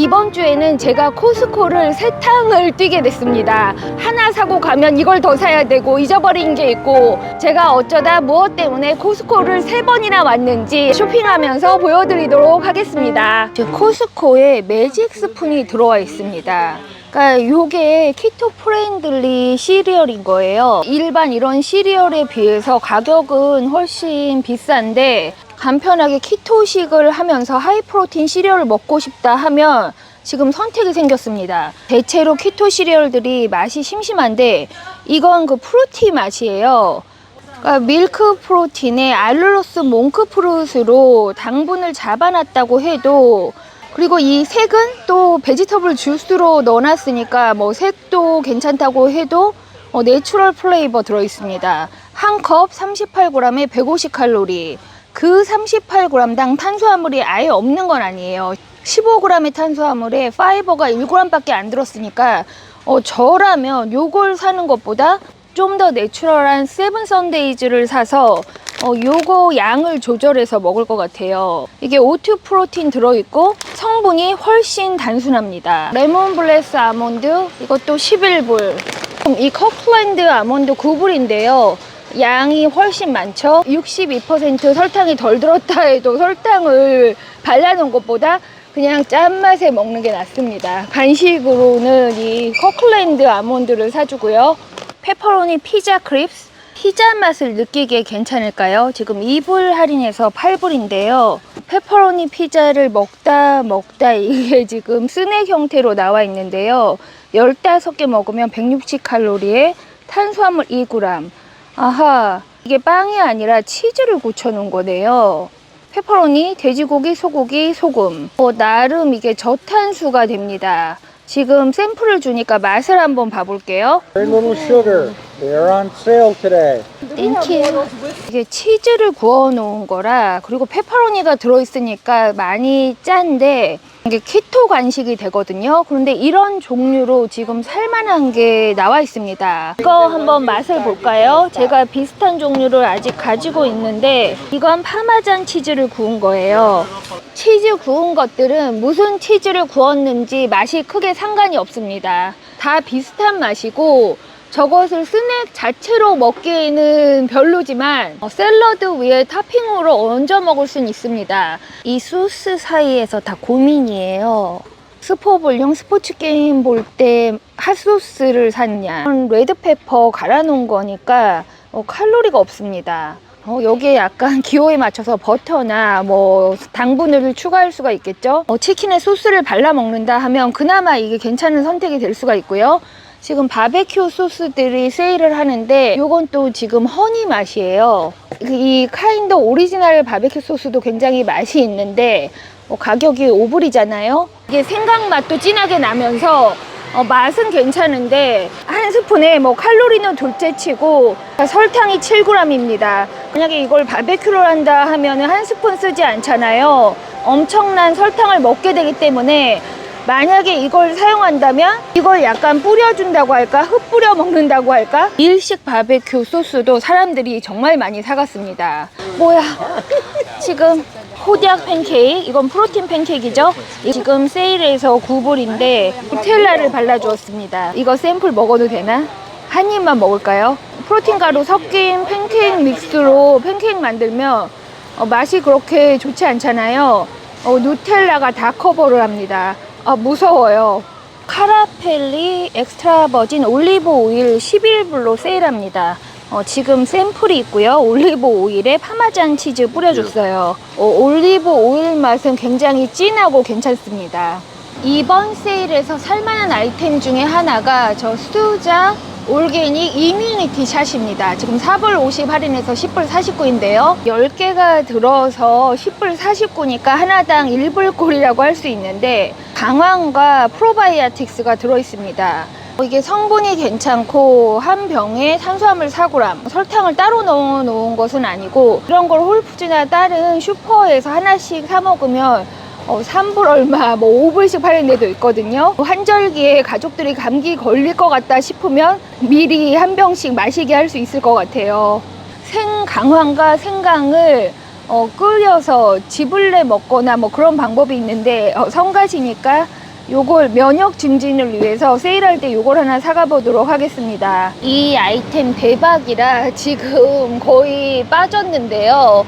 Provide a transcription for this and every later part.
이번 주에는 제가 코스코를 세 탕을 뛰게 됐습니다. 하나 사고 가면 이걸 더 사야 되고 잊어버린 게 있고 제가 어쩌다 무엇 때문에 코스코를 세 번이나 왔는지 쇼핑하면서 보여드리도록 하겠습니다. 제 코스코에 매직 스푼이 들어와 있습니다. 그러니까 요게 키토 프렌들리 시리얼인 거예요. 일반 이런 시리얼에 비해서 가격은 훨씬 비싼데 간편하게 키토식을 하면서 하이프로틴 시리얼을 먹고 싶다 하면 지금 선택이 생겼습니다. 대체로 키토 시리얼들이 맛이 심심한데 이건 그 프루티 맛이에요. 그러니까 밀크 프로틴에 알룰로스 몽크 프루트로 당분을 잡아놨다고 해도 그리고 이 색은 또 베지터블 주스로 넣어놨으니까 뭐 색도 괜찮다고 해도 어, 내추럴 플레이버 들어있습니다. 한 컵 38g에 150칼로리. 그 38g당 탄수화물이 아예 없는 건 아니에요. 15g의 탄수화물에 파이버가 1g밖에 안 들었으니까 어, 저라면 요걸 사는 것보다 좀 더 내추럴한 세븐 선데이즈를 사서 어, 요거 양을 조절해서 먹을 것 같아요. 이게 오트 프로틴 들어있고 성분이 훨씬 단순합니다. 레몬 블레스 아몬드 이것도 11불. 이 커플랜드 아몬드 9불인데요. 양이 훨씬 많죠. 62% 설탕이 덜 들었다 해도 설탕을 발라놓은 것보다 그냥 짠맛에 먹는 게 낫습니다. 간식으로는 이 커클랜드 아몬드를 사주고요. 페퍼로니 피자 크립스 피자 맛을 느끼기에 괜찮을까요? 지금 2불 할인해서 8불인데요. 페퍼로니 피자를 먹다 먹다 이게 지금 스낵 형태로 나와 있는데요. 15개 먹으면 160칼로리에 탄수화물 2g. 아하, 이게 빵이 아니라 치즈를 고쳐놓은 거네요. 페퍼로니, 돼지고기, 소고기, 소금. 어, 나름 이게 저탄수가 됩니다. 지금 샘플을 주니까 맛을 한번 봐볼게요. Very little sugar. They are on sale today. 땡큐. 이게 치즈를 구워 놓은 거라 그리고 페퍼로니가 들어있으니까 많이 짠데 이게 키토 간식이 되거든요. 그런데 이런 종류로 지금 살만한 게 나와 있습니다. 이거 한번 맛을 볼까요? 제가 비슷한 종류를 아직 가지고 있는데 이건 파마잔 치즈를 구운 거예요. 치즈 구운 것들은 무슨 치즈를 구웠는지 맛이 크게 상관이 없습니다. 다 비슷한 맛이고 저것을 스낵 자체로 먹기에는 별로지만 어, 샐러드 위에 토핑으로 얹어 먹을 수는 있습니다. 이 소스 사이에서 다 고민이에요. 스포볼용 스포츠 게임 볼 때 핫소스를 샀냐 레드페퍼 갈아 놓은 거니까 어, 칼로리가 없습니다. 어, 여기에 약간 기호에 맞춰서 버터나 뭐 당분을 추가할 수가 있겠죠. 어, 치킨에 소스를 발라 먹는다 하면 그나마 이게 괜찮은 선택이 될 수가 있고요. 지금 바베큐 소스들이 세일을 하는데 요건 또 지금 허니 맛이에요. 이 카인더 오리지널 바베큐 소스도 굉장히 맛이 있는데 어, 가격이 5불이잖아요. 이게 생강 맛도 진하게 나면서 어, 맛은 괜찮은데 한 스푼에 뭐 칼로리는 둘째치고 설탕이 7g입니다. 만약에 이걸 바베큐를 한다 하면 한 스푼 쓰지 않잖아요. 엄청난 설탕을 먹게 되기 때문에 만약에 이걸 사용한다면 이걸 약간 뿌려준다고 할까? 흩뿌려 먹는다고 할까? 일식 바베큐 소스도 사람들이 정말 많이 사갔습니다. 뭐야? 지금 호디악 팬케이크? 이건 프로틴 팬케이크죠? 지금 세일해서 9불인데 누텔라를 발라주었습니다. 이거 샘플 먹어도 되나? 한 입만 먹을까요? 프로틴 가루 섞인 팬케이크 믹스로 팬케이크 만들면 어, 맛이 그렇게 좋지 않잖아요. 어, 누텔라가 다 커버를 합니다 아 무서워요. 카라펠리 엑스트라 버진 올리브 오일 11불로 세일합니다. 어, 지금 샘플이 있고요. 올리브 오일에 파마잔 치즈 뿌려줬어요. 어, 올리브 오일 맛은 굉장히 진하고 괜찮습니다. 이번 세일에서 살만한 아이템 중에 하나가 저 수자 올게닉 이뮤니티 샷입니다. 지금 4불 50 할인해서 10불 49인데요. 10개가 들어서 10불 49니까 하나당 1불 꼴이라고 할 수 있는데 강황과 프로바이아틱스가 들어있습니다. 이게 성분이 괜찮고 한 병에 탄수화물 4g 설탕을 따로 넣어 놓은 것은 아니고 이런 걸 홀푸드나 다른 슈퍼에서 하나씩 사 먹으면 어, 3불 얼마, 뭐 5불씩 파는 데도 있거든요. 환절기에 가족들이 감기 걸릴 것 같다 싶으면 미리 한 병씩 마시게 할 수 있을 것 같아요. 생강황과 생강을 어, 끓여서 지불내 먹거나 뭐 그런 방법이 있는데 어, 성가시니까 요걸 면역 증진을 위해서 세일할 때 요걸 하나 사가 보도록 하겠습니다. 이 아이템 대박이라 지금 거의 빠졌는데요.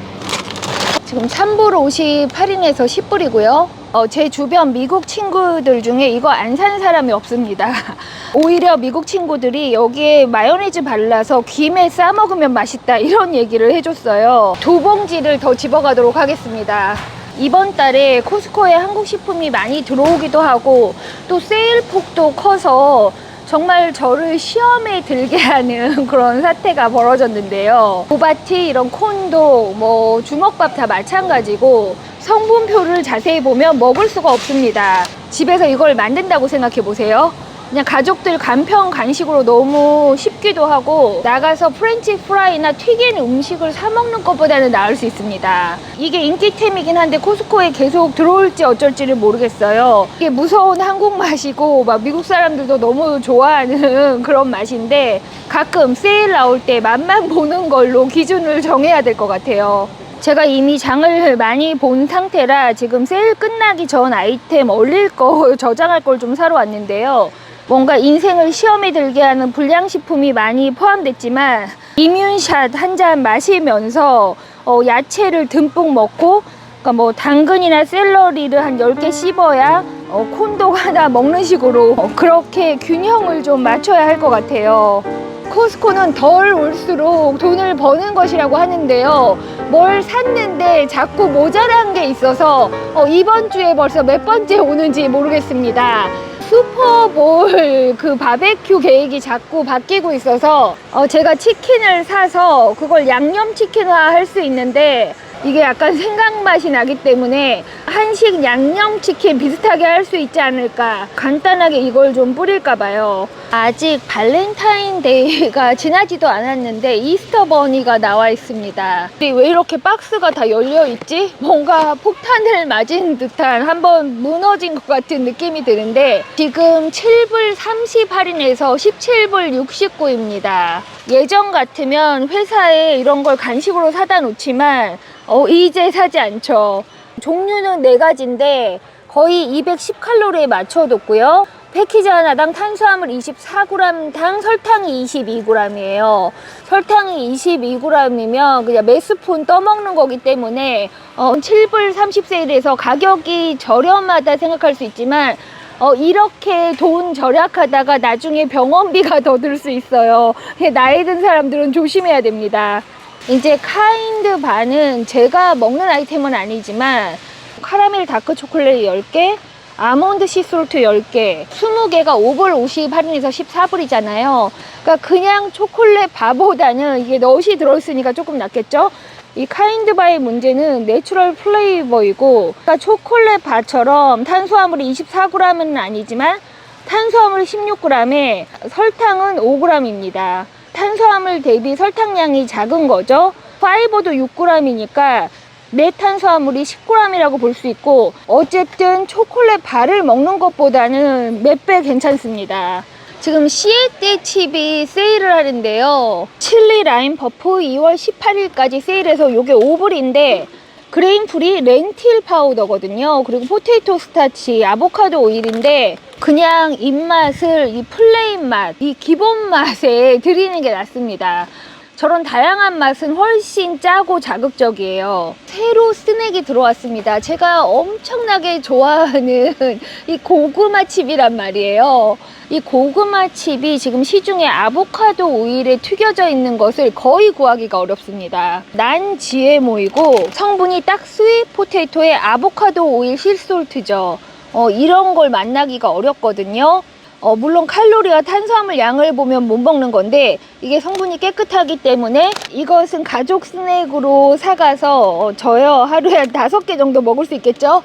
지금 3불 58인에서 10불이고요. 어, 제 주변 미국 친구들 중에 이거 안 산 사람이 없습니다. 오히려 미국 친구들이 여기에 마요네즈 발라서 김에 싸 먹으면 맛있다 이런 얘기를 해줬어요. 두 봉지를 더 집어가도록 하겠습니다. 이번 달에 코스코에 한국 식품이 많이 들어오기도 하고 또 세일 폭도 커서 정말 저를 시험에 들게 하는 그런 사태가 벌어졌는데요. 보바티 이런 콘도 뭐 주먹밥 다 마찬가지고 성분표를 자세히 보면 먹을 수가 없습니다. 집에서 이걸 만든다고 생각해 보세요. 그냥 가족들 간편 간식으로 너무 쉽기도 하고 나가서 프렌치 프라이나 튀긴 음식을 사 먹는 것보다는 나을 수 있습니다. 이게 인기템이긴 한데 코스코에 계속 들어올지 어쩔지를 모르겠어요. 이게 무서운 한국 맛이고 막 미국 사람들도 너무 좋아하는 그런 맛인데 가끔 세일 나올 때 맛만 보는 걸로 기준을 정해야 될 것 같아요. 제가 이미 장을 많이 본 상태라 지금 세일 끝나기 전 아이템 얼릴 거 저장할 걸 좀 사러 왔는데요. 뭔가 인생을 시험에 들게 하는 불량식품이 많이 포함됐지만 이뮨샷 한 잔 마시면서 어, 야채를 듬뿍 먹고 그러니까 뭐 당근이나 샐러리를 한 10개 씹어야 어, 콘도 하나 먹는 식으로 어, 그렇게 균형을 좀 맞춰야 할 것 같아요. 코스코는 덜 올수록 돈을 버는 것이라고 하는데요. 뭘 샀는데 자꾸 모자란 게 있어서 어, 이번 주에 벌써 몇 번째 오는지 모르겠습니다. 슈퍼볼 그 바베큐 계획이 자꾸 바뀌고 있어서 어, 제가 치킨을 사서 그걸 양념 치킨화 할 수 있는데 이게 약간 생각 맛이 나기 때문에 한식 양념 치킨 비슷하게 할 수 있지 않을까. 간단하게 이걸 좀 뿌릴까 봐요. 아직 발렌타인데이가 지나지도 않았는데 이스터 버니가 나와 있습니다. 왜 이렇게 박스가 다 열려 있지? 뭔가 폭탄을 맞은 듯한 한번 무너진 것 같은 느낌이 드는데 지금 7불 30 할인해서 17불 69입니다. 예전 같으면 회사에 이런 걸 간식으로 사다 놓지만 어, 이제 사지 않죠. 종류는 네 가지인데 거의 210칼로리에 맞춰뒀고요. 패키지 하나당 탄수화물 24g당 설탕이 22g이에요. 설탕이 22g이면 그냥 몇 스푼 떠먹는 거기 때문에 어, 7불 30세일에서 가격이 저렴하다 생각할 수 있지만 어, 이렇게 돈 절약하다가 나중에 병원비가 더 들 수 있어요. 나이 든 사람들은 조심해야 됩니다. 이제 카인드 반은 제가 먹는 아이템은 아니지만 카라멜 다크 초콜릿 10개, 아몬드 시솔트 10개, 20개가 5불 50 할인해서 14불이잖아요. 그러니까 그냥 초콜릿 바보다는 이게 넛이 들어있으니까 조금 낫겠죠? 이 카인드 바의 문제는 내추럴 플레이버이고 그러니까 초콜릿 바처럼 탄수화물이 24g은 아니지만 탄수화물 16g에 설탕은 5g입니다. 탄수화물 대비 설탕량이 작은 거죠. 파이버도 6g이니까 내 탄수화물이 10g이라고 볼 수 있고 어쨌든 초콜릿 바를 먹는 것보다는 몇 배 괜찮습니다. 지금 시에떼 칩이 세일을 하는데요. 칠리 라임 버프 2월 18일까지 세일해서 요게 5불인데 그레인 프리 렌틸 파우더거든요. 그리고 포테이토 스타치, 아보카도 오일인데 그냥 입맛을 이 플레인 맛, 이 기본 맛에 드리는 게 낫습니다. 저런 다양한 맛은 훨씬 짜고 자극적이에요. 새로 스낵이 들어왔습니다. 제가 엄청나게 좋아하는 이 고구마 칩이란 말이에요. 이 고구마 칩이 지금 시중에 아보카도 오일에 튀겨져 있는 것을 거의 구하기가 어렵습니다. 난 GMO이고 성분이 딱 스윗 포테이토에 아보카도 오일 실솔트죠. 어, 이런 걸 만나기가 어렵거든요. 어, 물론 칼로리와 탄수화물 양을 보면 못 먹는 건데 이게 성분이 깨끗하기 때문에 이것은 가족 스낵으로 사가서 어, 저요 하루에 한 다섯 개 정도 먹을 수 있겠죠?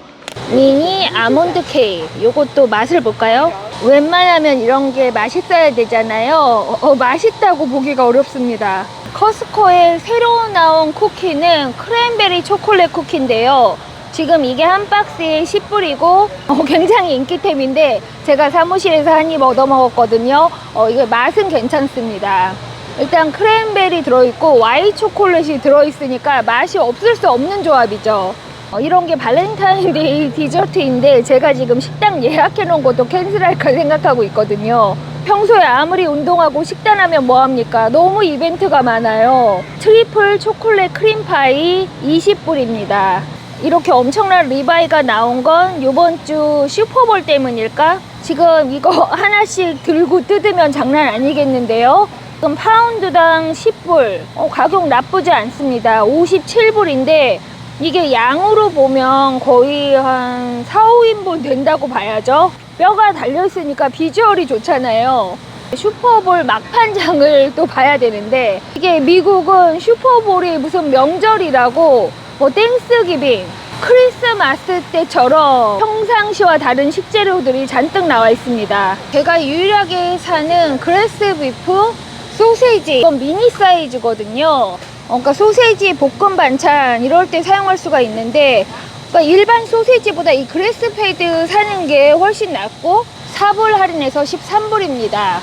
미니 아몬드 케이크 요것도 맛을 볼까요? 웬만하면 이런 게 맛있어야 되잖아요 어, 어, 맛있다고 보기가 어렵습니다 커스코에 새로 나온 쿠키는 크랜베리 초콜릿 쿠키인데요 지금 이게 한 박스에 10불이고 어, 굉장히 인기템인데 제가 사무실에서 한 입 얻어 먹었거든요. 어, 이게 맛은 괜찮습니다. 일단 크랜베리 들어있고 와이 초콜릿이 들어있으니까 맛이 없을 수 없는 조합이죠. 어, 이런 게 발렌타인데이 디저트인데 제가 지금 식당 예약해 놓은 것도 캔슬할까 생각하고 있거든요. 평소에 아무리 운동하고 식단하면 뭐합니까? 너무 이벤트가 많아요. 트리플 초콜릿 크림파이 20불입니다. 이렇게 엄청난 리바이가 나온 건 이번 주 슈퍼볼 때문일까? 지금 이거 하나씩 들고 뜯으면 장난 아니겠는데요? 지금 파운드당 10불. 어, 가격 나쁘지 않습니다. 57불인데 이게 양으로 보면 거의 한 4, 5인분 된다고 봐야죠. 뼈가 달려있으니까 비주얼이 좋잖아요. 슈퍼볼 막판장을 또 봐야 되는데 이게 미국은 슈퍼볼이 무슨 명절이라고 뭐 땡스기빙 크리스마스 때처럼 평상시와 다른 식재료들이 잔뜩 나와 있습니다. 제가 유일하게 사는 그레스 비프 소세지 이건 미니 사이즈거든요. 어, 그러니까 소세지 볶음 반찬 이럴 때 사용할 수가 있는데 그러니까 일반 소세지보다 이 그레스 패드 사는 게 훨씬 낫고 4불 할인해서 13불입니다.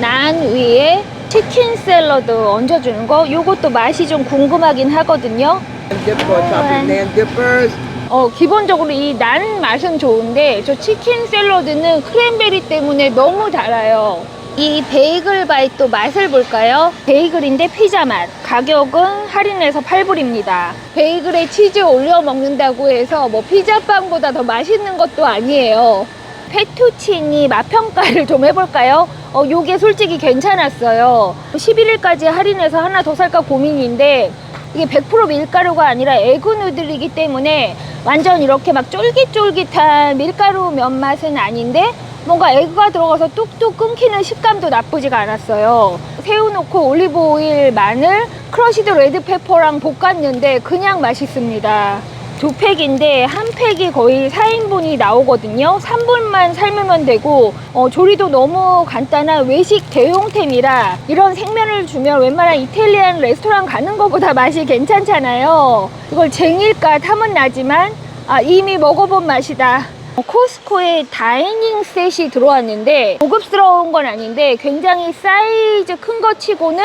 난 위에 치킨 샐러드 얹어주는 거 요것도 맛이 좀 궁금하긴 하거든요. 어, 기본적으로 이 난 맛은 좋은데 저 치킨 샐러드는 크랜베리 때문에 너무 달아요. 이 베이글 바이또 맛을 볼까요? 베이글인데 피자 맛. 가격은 할인해서 8불입니다. 베이글에 치즈 올려 먹는다고 해서 뭐 피자빵보다 더 맛있는 것도 아니에요. 페투치니 맛 평가를 좀 해볼까요? 어, 요게 솔직히 괜찮았어요. 11일까지 할인해서 하나 더 살까 고민인데 이게 100% 밀가루가 아니라 에그 누들이기 때문에 완전 이렇게 막 쫄깃쫄깃한 밀가루 면 맛은 아닌데 뭔가 에그가 들어가서 뚝뚝 끊기는 식감도 나쁘지가 않았어요. 새우 넣고 올리브 오일, 마늘, 크러쉬드 레드페퍼랑 볶았는데 그냥 맛있습니다. 두 팩인데 한 팩이 거의 4인분이 나오거든요. 3분만 삶으면 되고 어, 조리도 너무 간단한 외식 대용템이라 이런 생면을 주면 웬만한 이탈리안 레스토랑 가는 것보다 맛이 괜찮잖아요. 이걸 쟁일까 탐은 나지만 아, 이미 먹어본 맛이다. 어, 코스코에 다이닝 셋이 들어왔는데 고급스러운 건 아닌데 굉장히 사이즈 큰 거 치고는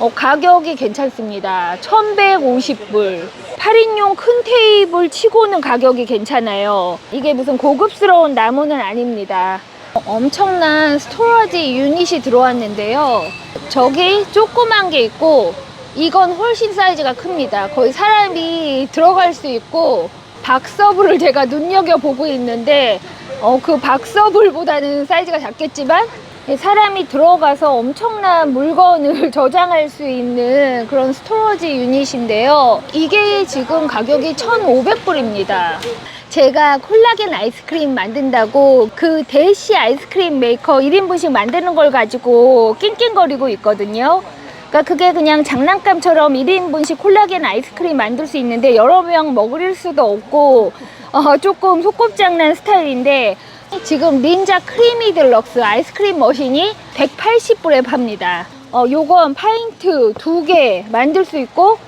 어, 가격이 괜찮습니다. 1150불. 8인용 큰 테이블 치고는 가격이 괜찮아요. 이게 무슨 고급스러운 나무는 아닙니다. 어, 엄청난 스토러지 유닛이 들어왔는데요. 저기 조그만 게 있고, 이건 훨씬 사이즈가 큽니다. 거의 사람이 들어갈 수 있고, 박서불을 제가 눈여겨보고 있는데, 어, 그 박서불보다는 사이즈가 작겠지만, 사람이 들어가서 엄청난 물건을 저장할 수 있는 그런 스토러지 유닛인데요. 이게 지금 가격이 1,500불입니다. 제가 콜라겐 아이스크림 만든다고 그 대시 아이스크림 메이커 1인분씩 만드는 걸 가지고 낑낑거리고 있거든요. 그러니까 그게 그냥 장난감처럼 1인분씩 콜라겐 아이스크림 만들 수 있는데 여러 명 먹을 수도 없고 어, 조금 소꿉장난 스타일인데 지금 닌자 크리미 딜럭스 아이스크림 머신이 180불에 팝니다. 어, 요건 파인트 두 개 만들 수 있고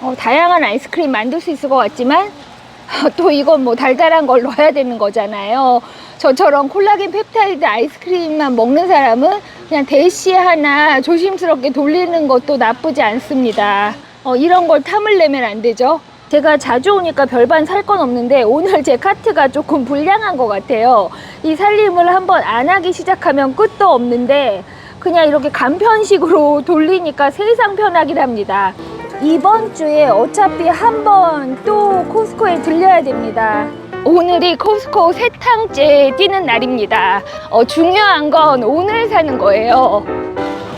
어, 다양한 아이스크림 만들 수 있을 것 같지만 어, 또 이건 뭐 달달한 걸 넣어야 되는 거잖아요. 저처럼 콜라겐 펩타이드 아이스크림만 먹는 사람은 그냥 대시 하나 조심스럽게 돌리는 것도 나쁘지 않습니다. 어, 이런 걸 탐을 내면 안 되죠. 제가 자주 오니까 별반 살 건 없는데 오늘 제 카트가 조금 불량한 것 같아요. 이 살림을 한번 안 하기 시작하면 끝도 없는데 그냥 이렇게 간편식으로 돌리니까 세상 편하긴 합니다. 이번 주에 어차피 한 번 또 코스코에 들려야 됩니다. 오늘이 코스코 세탕째 뛰는 날입니다. 어, 중요한 건 오늘 사는 거예요.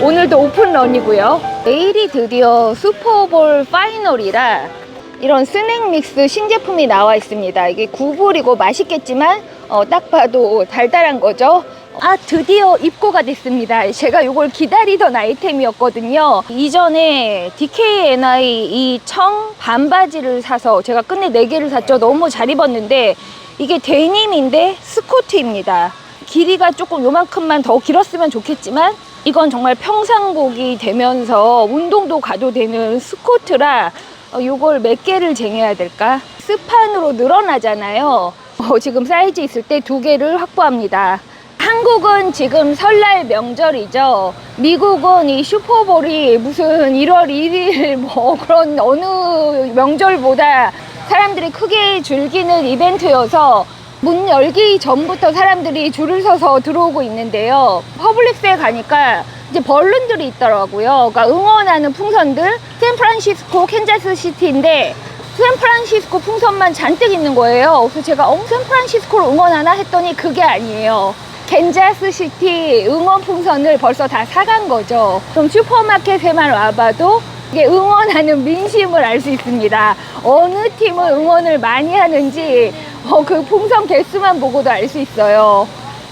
오늘도 오픈런이고요. 내일이 드디어 슈퍼볼 파이널이라 이런 스낵 믹스 신제품이 나와 있습니다. 이게 9불이고 맛있겠지만 어, 딱 봐도 달달한 거죠. 아 드디어 입고가 됐습니다. 제가 이걸 기다리던 아이템이었거든요. 이전에 DKNI 이 청 반바지를 사서 제가 끝내 4개를 샀죠. 너무 잘 입었는데 이게 데님인데 스코트입니다. 길이가 조금 요만큼만 더 길었으면 좋겠지만 이건 정말 평상복이 되면서 운동도 가도 되는 스코트라 어, 요걸 몇 개를 쟁여야 될까? 스판으로 늘어나잖아요. 어, 지금 사이즈 있을 때 두 개를 확보합니다. 한국은 지금 설날 명절이죠. 미국은 이 슈퍼볼이 무슨 1월 1일 뭐 그런 어느 명절보다 사람들이 크게 즐기는 이벤트여서 문 열기 전부터 사람들이 줄을 서서 들어오고 있는데요. 퍼블릭스에 가니까 이제 벌룬들이 있더라고요. 그러니까 응원하는 풍선들. 샌프란시스코, 캔자스 시티인데 샌프란시스코 풍선만 잔뜩 있는 거예요. 그래서 제가 어, 샌프란시스코를 응원하나 했더니 그게 아니에요. 캔자스 시티 응원 풍선을 벌써 다 사간 거죠. 그럼 슈퍼마켓에만 와봐도 이게 응원하는 민심을 알 수 있습니다. 어느 팀을 응원을 많이 하는지 어, 그 풍선 개수만 보고도 알 수 있어요.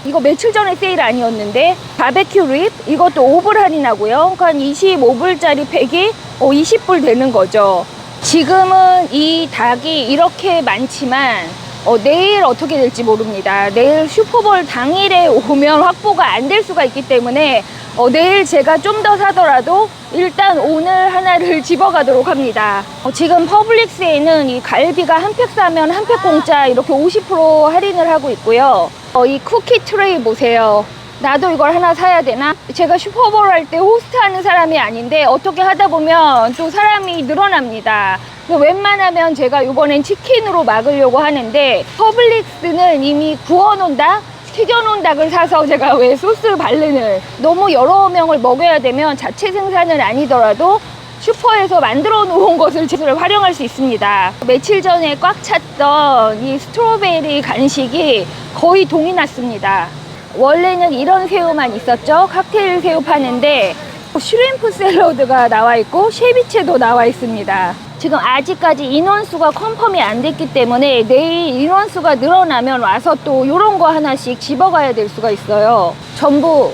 이거 며칠 전에 세일 아니었는데 바베큐 립 이것도 5불 할인하고요. 그러니까 한 25불짜리 팩이 어, 20불 되는 거죠. 지금은 이 닭이 이렇게 많지만 어, 내일 어떻게 될지 모릅니다. 내일 슈퍼볼 당일에 오면 확보가 안 될 수가 있기 때문에 어, 내일 제가 좀 더 사더라도 일단 오늘 하나를 집어가도록 합니다. 어, 지금 퍼블릭스에는 이 갈비가 한 팩 사면 한 팩 공짜 이렇게 50% 할인을 하고 있고요. 어, 이 쿠키 트레이 보세요. 나도 이걸 하나 사야 되나? 제가 슈퍼볼 할 때 호스트 하는 사람이 아닌데 어떻게 하다 보면 또 사람이 늘어납니다. 그래서 웬만하면 제가 이번엔 치킨으로 막으려고 하는데 퍼블릭스는 이미 구워놓은 닭, 튀겨놓은 닭을 사서 제가 왜 소스 바르는 너무 여러 명을 먹여야 되면 자체 생산은 아니더라도 슈퍼에서 만들어 놓은 것을 제를 활용할 수 있습니다. 며칠 전에 꽉 찼던 이 스트로베리 간식이 거의 동이 났습니다. 원래는 이런 새우만 있었죠. 칵테일 새우 파는데 슈림프 샐러드가 나와 있고 쉐비체도 나와 있습니다. 지금 아직까지 인원수가 컨펌이 안 됐기 때문에 내일 인원수가 늘어나면 와서 또 이런 거 하나씩 집어가야 될 수가 있어요. 전부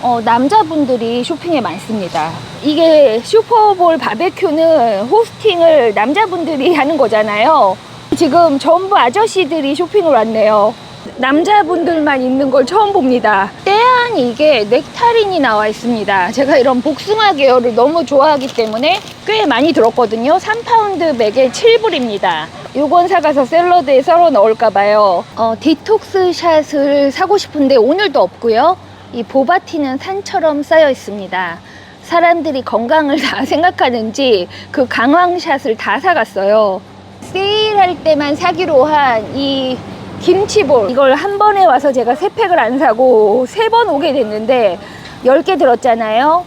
어, 남자분들이 쇼핑에 많습니다. 이게 슈퍼볼 바베큐는 호스팅을 남자분들이 하는 거잖아요. 지금 전부 아저씨들이 쇼핑을 왔네요. 남자분들만 있는 걸 처음 봅니다. 때 안 이게 넥타린이 나와 있습니다. 제가 이런 복숭아 계열을 너무 좋아하기 때문에 꽤 많이 들었거든요. 3파운드 맥에 7불입니다. 요건 사가서 샐러드에 썰어 넣을까봐요. 어, 디톡스 샷을 사고 싶은데 오늘도 없고요. 이 보바티는 산처럼 쌓여 있습니다. 사람들이 건강을 다 생각하는지 그 강황샷을 다 사갔어요. 세일할 때만 사기로 한 이 김치볼 이걸 한 번에 와서 제가 세 팩을 안 사고 세 번 오게 됐는데 10개 들었잖아요.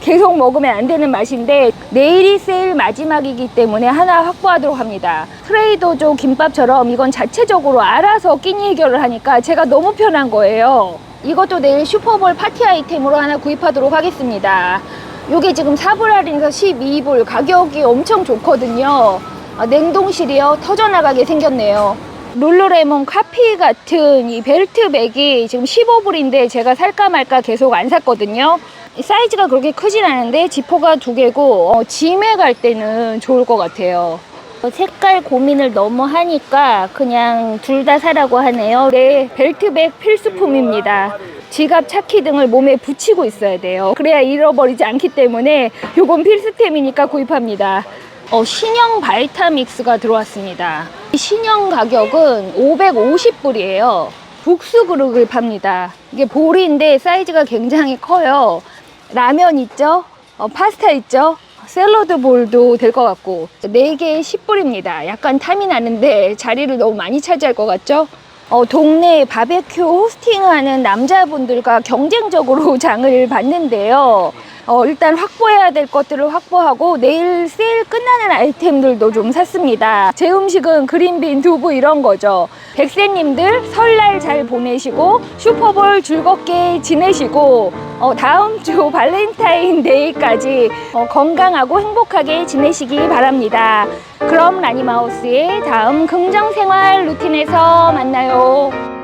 계속 먹으면 안 되는 맛인데 내일이 세일 마지막이기 때문에 하나 확보하도록 합니다. 트레이도조 김밥처럼 이건 자체적으로 알아서 끼니 해결을 하니까 제가 너무 편한 거예요. 이것도 내일 슈퍼볼 파티 아이템으로 하나 구입하도록 하겠습니다. 요게 지금 4불 할인해서 12불 가격이 엄청 좋거든요. 아, 냉동실이요 터져나가게 생겼네요. 룰루레몬 카피 같은 이 벨트백이 지금 15불인데 제가 살까 말까 계속 안 샀거든요. 이 사이즈가 그렇게 크진 않은데 지퍼가 두 개고 어, 짐에 갈 때는 좋을 것 같아요. 어, 색깔 고민을 너무 하니까 그냥 둘 다 사라고 하네요. 네, 벨트백 필수품입니다. 지갑, 차키 등을 몸에 붙이고 있어야 돼요. 그래야 잃어버리지 않기 때문에 요건 필수템이니까 구입합니다. 어, 신형 바이타믹스가 들어왔습니다. 이 신형 가격은 550불이에요. 북수 그릇을 팝니다. 이게 볼인데 사이즈가 굉장히 커요. 라면 있죠? 어, 파스타 있죠? 샐러드 볼도 될 것 같고 4개에 10불입니다. 약간 탐이 나는데 자리를 너무 많이 차지할 것 같죠? 어, 동네 바베큐 호스팅하는 남자분들과 경쟁적으로 장을 봤는데요. 어, 일단 확보해야 될 것들을 확보하고 내일 세일 끝나는 아이템들도 좀 샀습니다. 제 음식은 그린빈, 두부 이런 거죠. 백세님들 설날 잘 보내시고 슈퍼볼 즐겁게 지내시고 어, 다음 주 발렌타인데이까지 어, 건강하고 행복하게 지내시기 바랍니다. 그럼 라니마우스의 다음 긍정생활 루틴에서 만나요.